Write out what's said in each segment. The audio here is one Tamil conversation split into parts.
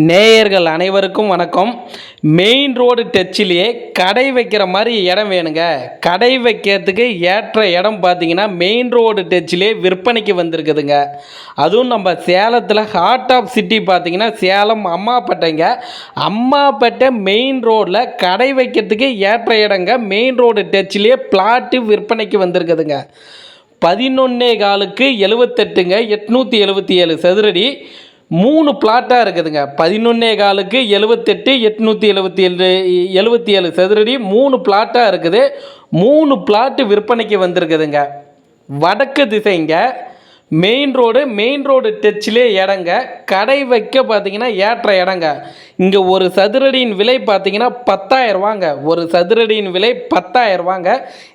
நேயர்கள் அனைவருக்கும் வணக்கம். மெயின் ரோடு டச்சிலேயே கடை வைக்கிற மாதிரி இடம் வேணுங்க. கடை வைக்கிறதுக்கு ஏற்ற இடம் பார்த்தீங்கன்னா மெயின் ரோடு டச்சிலே விற்பனைக்கு வந்திருக்குதுங்க. அதுவும் நம்ம சேலத்தில் ஹார்ட் ஆஃப் சிட்டி பார்த்தீங்கன்னா சேலம் அம்மாப்பேட்டைங்க. அம்மாப்பேட்டை மெயின் ரோடில் கடை வைக்கிறதுக்கு ஏற்ற இடங்க. மெயின் ரோடு டச்சிலேயே பிளாட்டு விற்பனைக்கு வந்திருக்குதுங்க. பதினொன்னே காலுக்கு எழுவத்தெட்டுங்க. எட்நூற்றி எழுபத்தி ஏழு சதுரடி. மூணு பிளாட்டாக இருக்குதுங்க. பதினொன்னே காலுக்கு எழுவத்தெட்டு எட்நூற்றி எழுபத்தி ஏழு எழுபத்தி ஏழு சதுரடி மூணு பிளாட்டாக இருக்குது. மூணு பிளாட்டு விற்பனைக்கு வந்திருக்குதுங்க. வடக்கு திசைங்க. மெயின் ரோடு மெயின் ரோடு டச்சிலே இடங்க. கடை வைக்க பார்த்தீங்கன்னா ஏற்ற இடங்க. இங்கே ஒரு சதுரடியின் விலை பார்த்தீங்கன்னா பத்தாயிரரூவாங்க ஒரு சதுரடியின் விலை பத்தாயிரரூவாங்க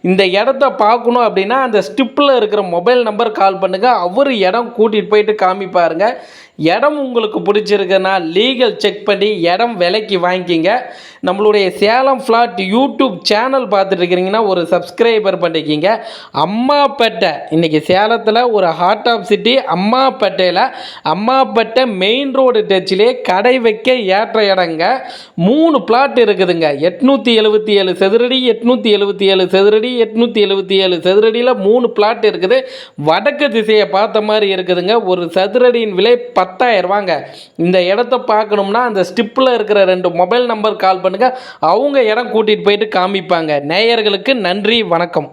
இந்த இடத்த பார்க்கணும் அப்படின்னா அந்த ஸ்டிப்பில் இருக்கிற மொபைல் நம்பர் கால் பண்ணுங்கள் அவர் இடம் கூட்டிகிட்டு போயிட்டு காமிப்பாருங்க இடம் உங்களுக்கு பிடிச்சிருக்குன்னா லீகல் செக் பண்ணி இடம் விலைக்கு வாங்கிக்கிங்க. நம்மளுடைய சேலம் ஃப்ளாட் யூடியூப் சேனல் பார்த்துட்டு இருக்கிறீங்கன்னா ஒரு சப்ஸ்கிரைபர் பண்ணிக்கிங்க. அம்மாப்பேட்டை. இன்றைக்கி சேலத்தில் ஒரு ஹார்ட் ஆஃப் சிட்டி அம்மாப்பேட்டையில் அம்மாப்பேட்டை மெயின் ரோடு டச்சிலே கடை வைக்க ஏற்ற இடங்க மூணு பிளாட் இருக்குதுங்க. எட்நூற்றி எழுபத்தி ஏழு சதுரடி எட்நூற்றி எழுபத்தி ஏழு சதுரடி எட்நூற்றி எழுபத்தி ஏழு சதுரடியில் மூணு பிளாட் இருக்குது. வடக்கு திசையை பார்த்த மாதிரி இருக்குதுங்க. ஒரு சதுரடியின் விலை பத்தாயிரம் ரூபாங்க. இந்த இடத்த பார்க்கணும்னா அந்த ஸ்டிப்பில் இருக்கிற ரெண்டு மொபைல் நம்பர் கால் பண்ணுங்கள் அவங்க இடம் கூட்டிகிட்டு போயிட்டு காமிப்பாங்க. நேயர்களுக்கு நன்றி வணக்கம்.